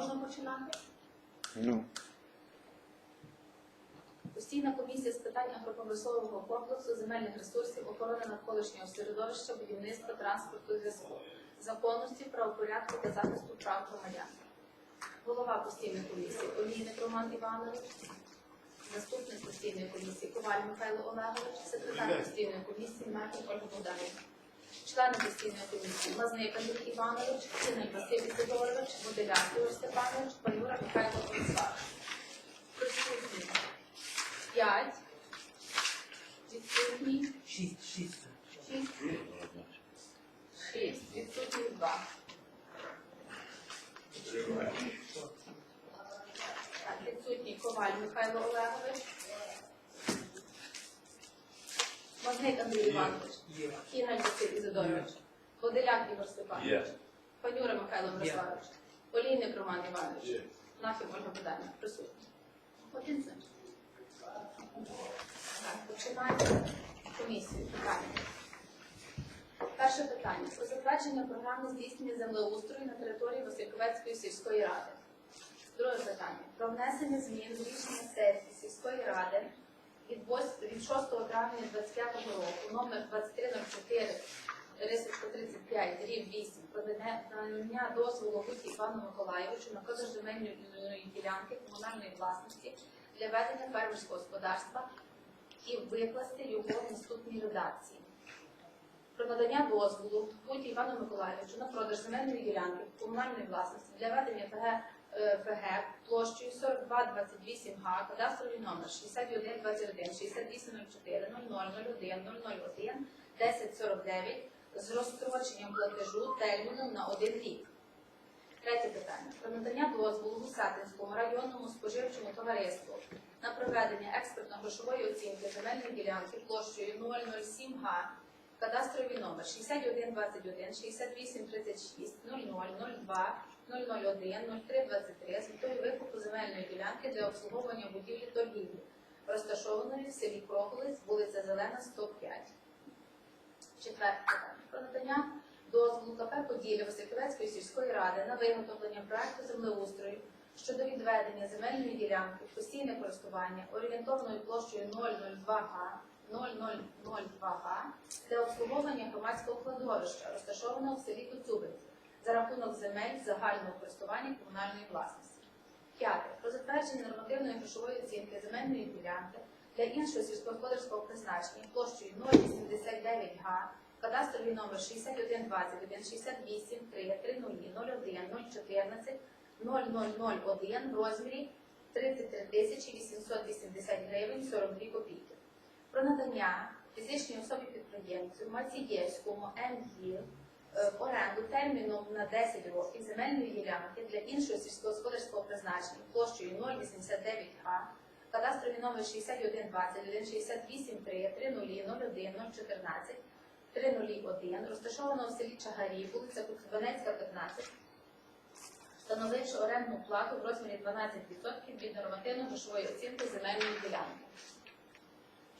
можна починати? Ну, Постійна комісія з питань агропромислового комплексу, земельних ресурсів, охорони навколишнього середовища, будівництва, транспорту і зв'язку, законності, правопорядку та захисту прав громадян. Голова постійної комісії Олійник Роман Іванович, заступник постійної комісії Коваль Михайло Олегович, секретар постійної комісії Маркін Ольга Богданівна. Члени постійної комісії Лазник Андрій Іванович, Синель Василь Ісидорович, Моделяк Ігор Степанович, Панюра Михайло Владиславович. Присутні 5, відсутні Шість, шість. 6, 6, відсутні 2. Так, відсутній Коваль Михайло Олегович. Мазник Андрій Іванович. Є. Кігаль Василь Ізидорович. Воделяк Ігор Степанович. Панюра Михайло Мирославович. Олійник Роман Іванович. Нахів Ольга Богданівна. Присутні. Один за. Так, починаємо комісію. Питання. Перше питання. Про затвердження програми здійснення землеустрою на території Васильковецької сільської ради. Друге питання. Про внесення змін з рішення сесії сільської ради від 6 травня 2025 року номер 2304 35 рів 8 про дозволу Гуті Івану Миколаєвичу на продаж земельної ділянки комунальної власності для ведення фермерського господарства і викласти його в наступній редакції. Про надання дозволу Гуті Івану Миколаєвичу на продаж земельної ділянки комунальної власності для ведення ФГ, ФГ площею 4228 га, кадастровий номер 6121 6804 0001 001 1049 з розстроченням платежу терміном на один рік. Третє питання. Про надання дозволу Гусатинському районному споживчому товариству на проведення експертно-грошової оцінки земельної ділянки площею 007 га, кадастровий номер 6121 6836 0002 001 0323 з метою викупу земельної ділянки для обслуговування будівлі торгівлі, розташованої в селі Кроколець, вулиця Зелена, 105. Четверте питання. Про надання дозволу КП Поділля Васильковецької сільської ради на виготовлення проекту землеустрою щодо відведення земельної ділянки в постійне користування орієнтовною площею 002 га 0002 га для обслуговування громадського кладовища, розташованого в селі Коцюбинці, за рахунок земель загального користування комунальної власності. П'яте. Про затвердження нормативної грошової оцінки земельної ділянки для іншого сільськогосподарського призначення площею 089 га, кадастровий номер 6121 68 3 30 01 014 0001 в розмірі 33 тисячі 880 гривень 42 копійки. Про надання фізичній особі підприємцю Мацієвському МГ е, в оренду терміном на 10 років земельної ділянки для іншого сільськогосподарського призначення площею 089 га, кадастровий номер 6121 68 3 30 01 014 301, розташованого в селі Чагарі, вулиця Куцебанецька, 15, встановивши орендну плату в розмірі 12% від нормативно-грошової оцінки земельної ділянки.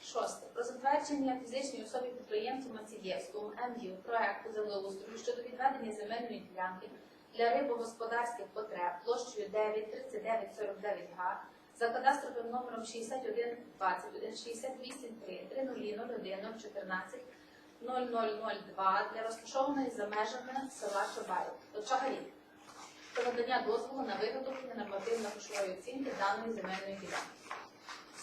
Шосте. Про затвердження фізичній особі підприємцю Мацієвському МЮ проекту землеустрою щодо відведення земельної ділянки для рибогосподарських потреб площею 9 39 49 га за кадастровим номером 61 21 68 3 30 01 014 0002 для розташованої за межами села Чабаїв до Чагарів про надання дозволу на виготовлення нормативно-грошової оцінки даної земельної ділянки.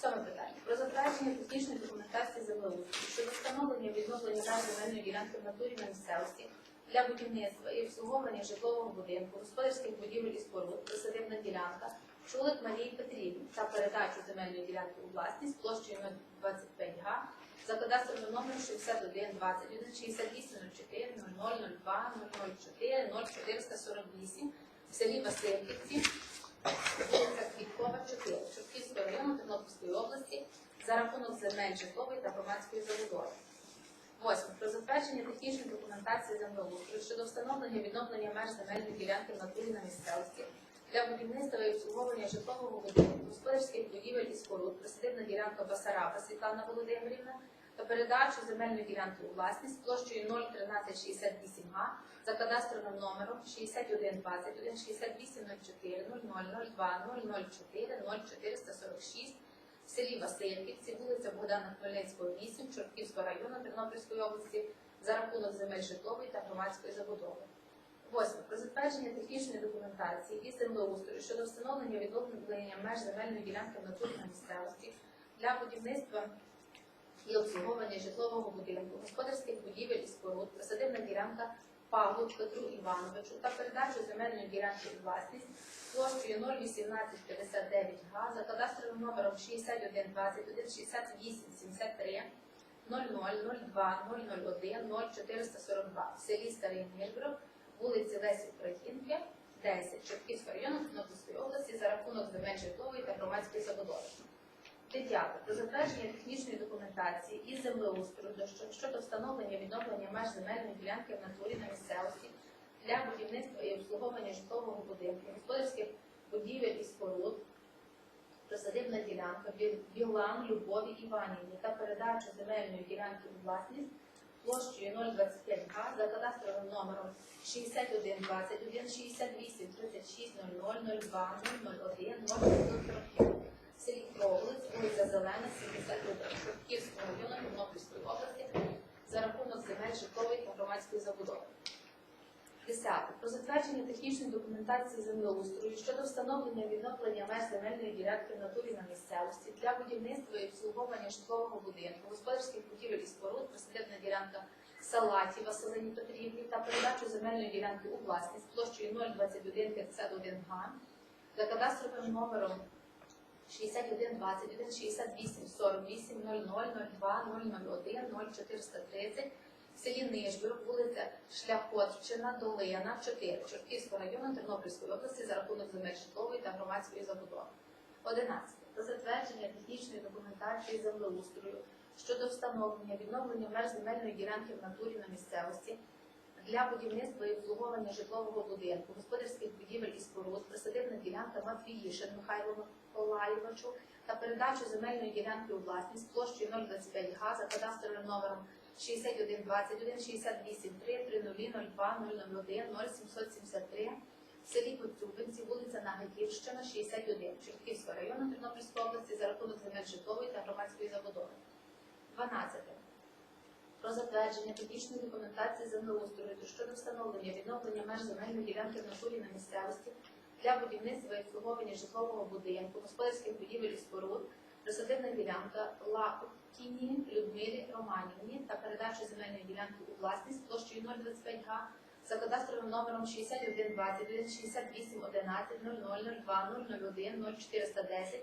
Саме питання. Про затвердження технічної документації землеустрою щодо встановлення відновлення меж земельної ділянки в натурі на місцевості для будівництва і обслуговування житлового будинку, господарських будівель і споруд, присадибна ділянка, Чулик Марії Петрівні та передачу земельної ділянки у власність площею 025 га за кадастровим номером 61 21 68 04 0002 004 0448 в селі Васильківці, вулиця Квіткова, 4, Чортківського району Тернопільської області за рахунок земель житлової та громадської забудови. Восьме. Про затвердження технічної документації землеустрою щодо встановлення відновлення меж земельної ділянки в натурі на місцевості для будівництва і обслуговування житлового будинку, господарських будівель і споруд, присадибна ділянка Басараба Світлана Володимирівна та передачу земельної ділянки у власність площею 01368 га за кадастровим номером 6121 6804 0002 004 0446 в селі Васильківці, вулиця Богдана Хмельницького, 8, Чортківського району Тернопільської області за рахунок земель житлової та громадської забудови. Восьме. Про затвердження технічної документації і землеустрою щодо встановлення відновлення меж земельної ділянки в натурі на місцевості для будівництва і обслуговування житлового будинку, господарських будівель і споруд, присадибна ділянка Павлу Петру Івановичу та передачу земельної ділянки у власність площею 01859 га за кадастровим номером 6121 6873 0002 001 0442 в селі Старий Мільбров, вулиці Лесі Українки, 10, Чортківського району Тернопільської області за рахунок земель житлової та громадської забудови. Дев'яте. Про затвердження технічної документації і землеустрою до- щодо встановлення відновлення меж земельної ділянки в натурі на місцевості для будівництва і обслуговування житлового будинку, господарських будівель і споруд, присадибна ділянка Білан Любові Іванівні та передачу земельної ділянки у власність площею 025 га за кадастровим номером 6121 68 36 00 02 001 0545 в селі Кровлиць, вулиця Зелена, 71, Шовківського району Тернопільської області за рахунок земель житлової та громадської забудови. Десяте. Про затвердження технічної документації землеустрою щодо встановлення відновлення меж земельної ділянки в натурі на місцевості для будівництва і обслуговування житлового будинку, господарських будівель і споруд, присадибна ділянка Салаті Василині Петрівні та передачу земельної ділянки у власність площею 021 51 га за кадастровим номером 61 21 68 48 00 02 001 0430 в селі Нижбір, вулиця Шляхотчина, Долина, 4, Чортківського району Тернопільської області за рахунок земель житлової та громадської забудови. 11. Про затвердження технічної документації землеустрою щодо встановлення відновлення меж земельної ділянки в натурі на місцевості для будівництва і обслуговування житлового будинку, господарських будівель і споруд, присадибна ділянка Матвіїшин Михайло Миколаєвичу та передачу земельної ділянки у власність площею 025 га за кадастровим номером 61 21 68 3 3002 001 0773 в селі Коцюбинці, вулиця Нагатівщина, 61, Чортківського району Тернопільської області за рахунок земель житлової та громадської забудови. 12. Про затвердження технічної документації землеустрою щодо встановлення відновлення меж земельної ділянки в натурі на місцевості для будівництва і обслуговування житлового будинку, господарських будівель і споруд, присадибна ділянка Лакіні Людмилі Романівні та передачу земельної ділянки у власність площею 025 га за кадастровим номером 61 21 68 11 00 02 001 0410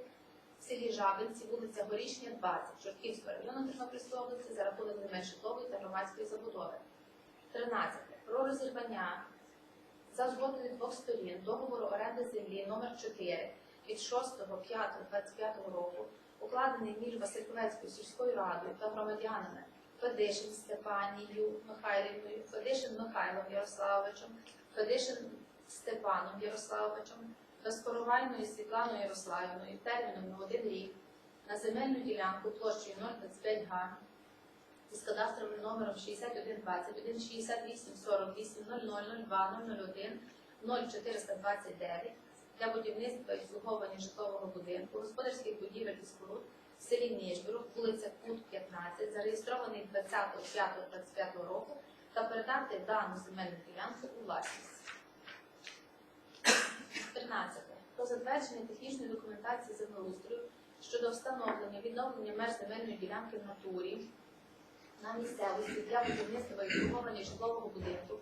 в селі Жабинці, вулиця Горішня, 20, Чортківського району Тернопільської за рахунок земель житлової та громадської забудови. 13. Про розірвання за згодою двох сторін договору оренди землі номер 4 від 6.5.25 року, укладений між Васильковецькою сільською радою та громадянами Федишин Степанією Михайлівною, Федишин Михайлом Ярославовичем, Федишин Степаном Ярославовичем, Безкоровайною Світланою Ярославівною терміном на один рік на земельну ділянку площею 025 га із кадастровим номером 61 21 68 48 0002 001 0429 для будівництва і обслуговування житлового будинку, господарських будівель і споруд в селі Ніжбіру, вулиця Кут 15, зареєстрований 20.05.25 року та передати дану земельну ділянку у власність. 13. Про затвердження технічної документації землеустрою щодо встановлення відновлення меж земельної ділянки в натурі на місцевості для будівництва і обслуговування житлового будинку,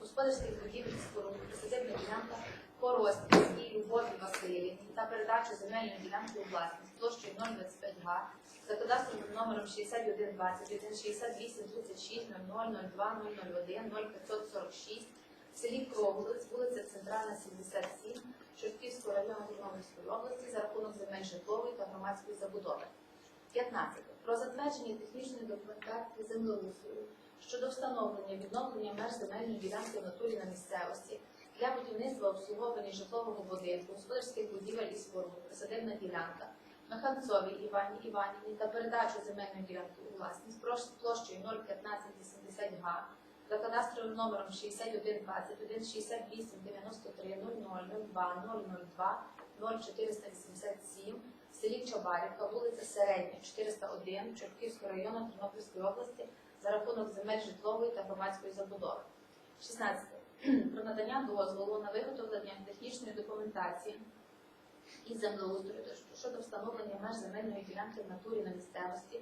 господарських будівель і споруд, присадибна ділянка Поростівській Любові Васильівні та передачу земельної ділянки у власність площею 025 га за кадастровим номером 61 21 68 36 00 02 001 0546 в селі Кроволець, вулиця Центральна, 77, Чортківського району Тернопільської області за рахунок земель житлової та громадської забудови. 15. Про затвердження технічної документації землеустрою щодо встановлення відновлення меж земельної ділянки в натурі на місцевості для будівництва обслуговування житлового будинку, господарських будівель і споруд, присадибна ділянка Механцовій Івані Іванівні та передачу земельної ділянки у власність площею 01580 га за кадастровим номером 6121 68 93 00 02 002 0487 в селі Чобарівка, вулиця Середня, 401, Чортківського району Тернопільської області за рахунок земель житлової та громадської забудови. 16. Про надання дозволу на виготовлення технічної документації і землеустрою щодо встановлення меж земельної ділянки в натурі на місцевості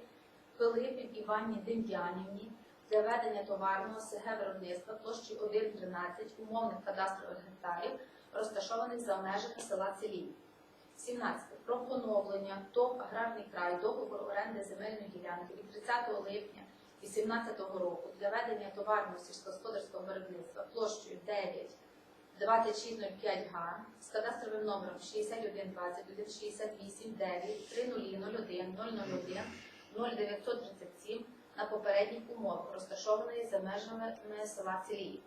Пилипів Іванні Дем'янівні для ведення товарного СГ виробництва площі 1,13 умовних кадастрових гектарів, розташованих за межами села Целій. 17. Про поновлення ТОВ «Аграрний край» договору оренди земельної ділянки від 30 липня 2018 року для ведення товарного сільськогосподарського виробництва площею 9 2605 га з кадастровим номером 6121 68 9 3001 001 0937 на попередніх умовах, розташованої за межами села Целії.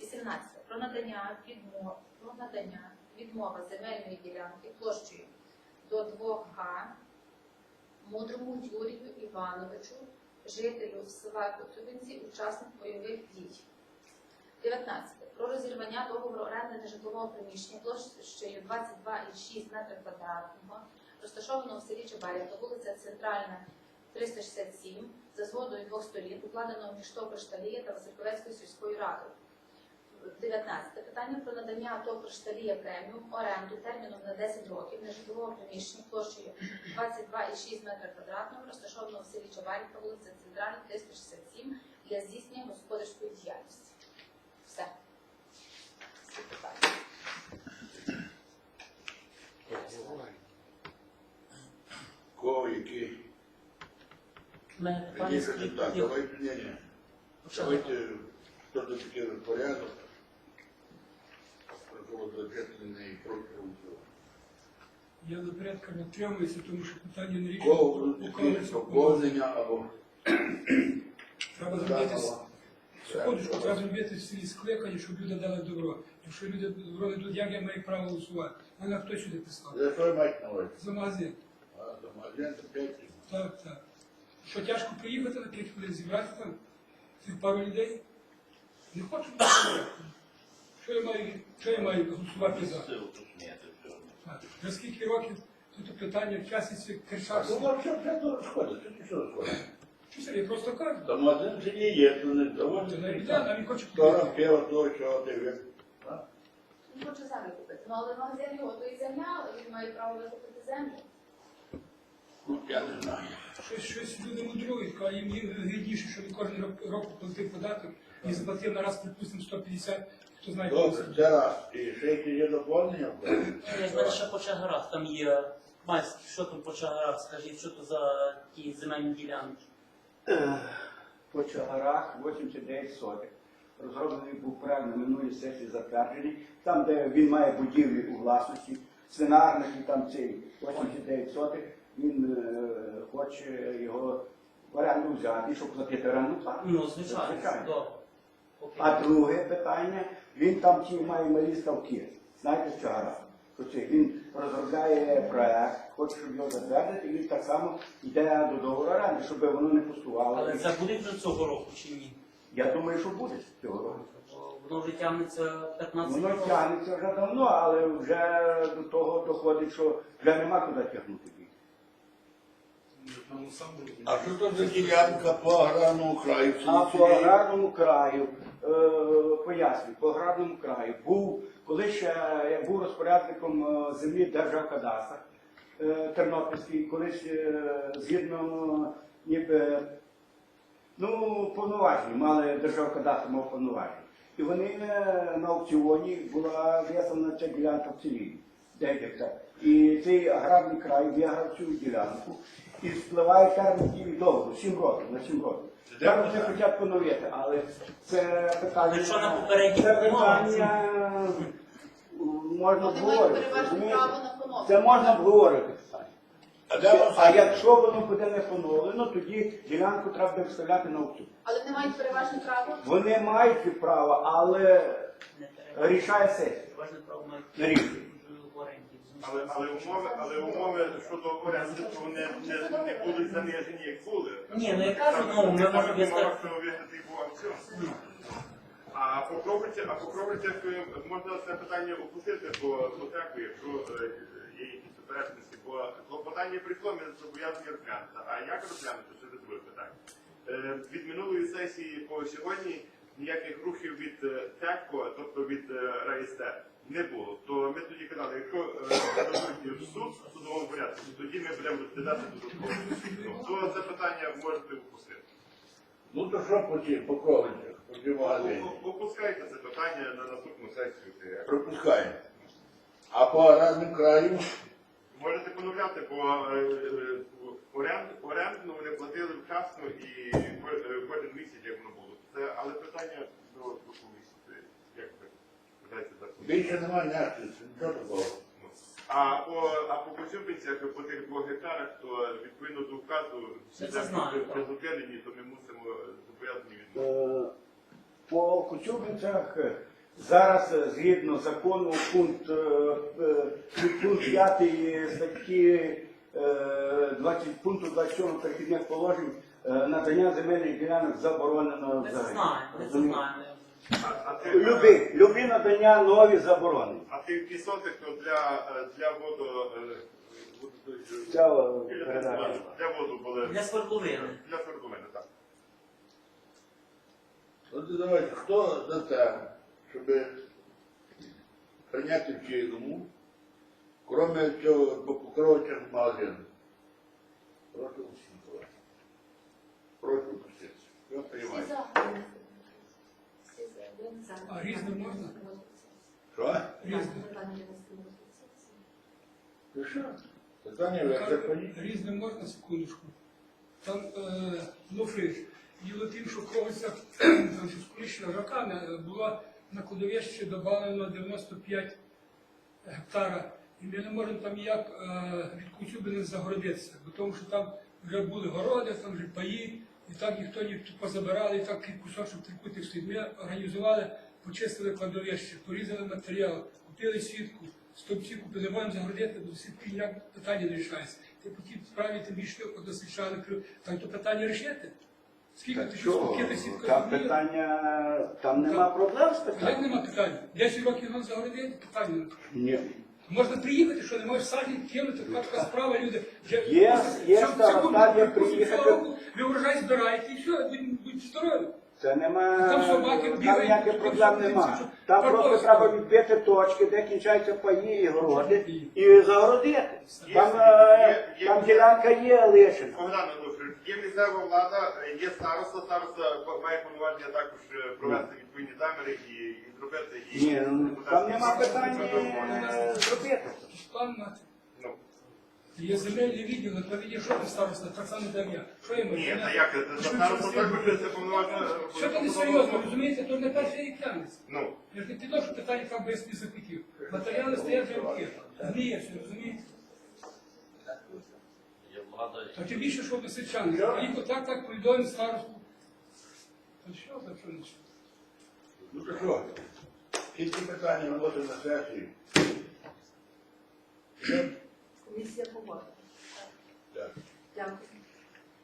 18. Про надання відмов, про надання відмова земельної ділянки площею до 2 га мудрому Юрію Івановичу, жителю села Коцюбинці, учасник бойових дій. 19. Про розірвання договору оренди нежитлового приміщення площею 22,6 метра квадратного, розташованого в селі Чебарівка, вулиця Центральна, 367, за згодою двох сторін, укладеного між ТОВ Кришталія та Васильківською сільською. 19. Питання про надання ТОВ Кришталія преміум оренду терміном на 10 років нежитлового приміщення площею 22,6 метра квадратного, розташованого в селі Чабарівка, вулиця Центральна, 367, для здійснення господарської діяльності. Все. Всі питання. Кого які? Пане так, давайте, ні, ні. Давайте, хто до такий розпорядок, бюджетний проти. Я до порядка не втримуюся, тому що питання не около. поповнення або Треба зробити даного. треба зробити селі скликання, щоб люди дали добро. Якщо люди добро не дадуть, як я маю право голосувати? Мене хто сюди писав? За що мають на увазі? За магазин. А, за магазин, за п'ять. Так, так. Що тяжко приїхати на 5 хвилин, зібрати там цих пару людей? Не хочу. Що я маю, що я маю голосувати за? Так. За скільки років тут питання в часі то кричався? вообще все то розходиться, ти що розходиться? Що я просто кажу? Та магазин це не є, то не Це не доводиться. біда, навіть хочу раз купити. пиво, то, чого ти він. Він хоче землю купити. Ну, але магазин його то і земля, він має право викупити землю. Ну, я не знаю. Щось, щось люди мудрують, а їм їм вигідніше, що він кожен рок, рок платив податок і заплатив на раз, припустимо, 150, хто знає, Добре, це раз. І ще які є доповнення? Я ж мене ще по чагарах, там є майстер, що там по чагарах, скажіть, що то за ті земельні ділянки? По чагарах 89 сотих. Розроблений був проект на минулій сесії затверджений. Там, де він має будівлі у власності, свинарник і там цей 89 сотих, він е, хоче його в оренду взяти, щоб платити оренду плату. Ну, звичайно, добре. Окей. А друге питання, він там ті має малі ставки. Знаєте, в чагарах? Оце Він розробляє проект, хоче, щоб його затвердити, і він так само йде до договору оренди, щоб воно не пустувало. Але це буде вже цього року чи ні? Я думаю, що буде цього року. Воно вже тягнеться 15 років. Воно тягнеться вже давно, але вже до того доходить, що вже нема куди тягнути більше. А що то за ділянка по аграрному краю? А по аграрному краю, пояснюю, по аграрному краю був, коли ще я був розпорядником е, землі Державкадастра е, Тернопільський, колись е, згідно ніби ну, повноважені, мали Державкадастр мав повноваження. І вони е, на аукціоні була виставлена ця ділянка в 9 гектар. І цей аграрний край виграв цю ділянку і спливає термін дії договору 7 років на 7 років. Де Зараз питання? поновити, але це питання. Але що на попередніх це питання можна обговорити. переважне розумієте? право на поновлення. Це можна обговорити питання. А де воно А якщо воно буде не поновлено, тоді ділянку треба буде виставляти на аукціон. Але вони мають переважне право. Вони мають право, але рішає сесія. Переважне право мають в оренді. Але, але умови, але умови щодо оренди, то вони не, не будуть занижені, як були. Ні, ну я кажу, ну, ми можемо не виграти. А по Кровичах, а по Кровичах е, можна це питання опустити по потребу, якщо е, є якісь суперечності, бо клопотання прийшло, ми зобов'язані розглянути. А як розглянути, це друге питання. Е, Від минулої сесії по сьогодні ніяких рухів від е, ТЕКО, тобто від е, РАІСТ, не було. То ми тоді казали, якщо е, в суд в судовому порядку, то тоді ми будемо розглядати додатково. Ну, То це питання можете опустити. Ну то що по цим, по кровичах, по цим Опускайте це питання на наступну сесію. Пропускаємо. А по разним краям, Можете поновляти, бо е, е, оренду, оренду вони платили вчасно і е, кожен місяць, як воно було. Це, але питання до, до комісії. Це Як ви питаєте за комісію? Більше немає ніяких, нічого такого. А по, а по Косюбинцях, по тих двох гектарах, то відповідно до указу, Це всі знаю, так. призупинені, то ми мусимо зобов'язані відновити. Е, По Кучубинцях е, зараз е, згідно закону пункт, е, е, пункт 5 статті е, 20, пункту 27 перехідних положень е, надання земельних ділянок заборонено Ми це взагалі. знаємо, ми це Розумієте? знаємо. А, Любі, надання нові заборонені. а ти в сотих, то для, е, для воду, е, передача. тротуару. Для воду були. Для свердловини. Для свердловини, так. От давайте, хто за те, щоб прийняти в цілому, кроме цього по покровичах магазину? Прошу усім колеги. Прошу пустити. Хто Всі приймає? за. Всі за. Ви не за. А різне можна? Що? Різне. Ну що? Питання як? Різне можна секундочку. Там е, ну фриш. Діло тим, що кровиця там ще скоріше роками е, була на кладовище додано 95 гектара. І ми не можемо там ніяк е, від Куцюбини загородитися, бо тому що там вже були городи, там вже паї, і так ніхто не позабирали, і так кусочок трикутих стоїть. Ми організували, почистили кладовище, порізали матеріал, купили сітку, стовпці купили, можемо загородити, бо сітки ніяк питання не рішається. Ти по тій справі тим більше священників, там то питання рішити. Скільки ти стовпки сітка там питання, там нема проблем з Як нема питань? 10 років нам загородити, питання. Ні. Можна приїхати, що не можеш саді кинути, така така справа, люди. Вже Є- є староста, є приїхати. Ви урожай збираєте і все, будь- будьте здорові. Це нема, Там собаки там бігають, ніяких там проблем що- нема. Там Пардон, просто треба відбити точки, де кінчаються паї і городи, і загородити. Там, е, є- там ділянка є лишена. Богдан Ануфрич, є місцева влада, є староста, староста має повноваження також е, провести відповідні заміри і, і зробити і Ні, ну, там нема питань е, зробити. Мати. Ну, Є земельний відділ, то відділ, що ти староста, так само як я. Що я можу? ні, та як це? Це староста також це повноваження. Що ти не серйозно, розумієте, то не перший рік тягнеться. Ну, Я ж не що питання там без не захотів. Матеріали стоять роки. Гніє все, розумієте? А тим більше, що. А їх отак так повідомив старосту. Та що за що нічого? Ну то що? Тільки питання виносимо на сесію? Комісія погодила. Так. Дякую.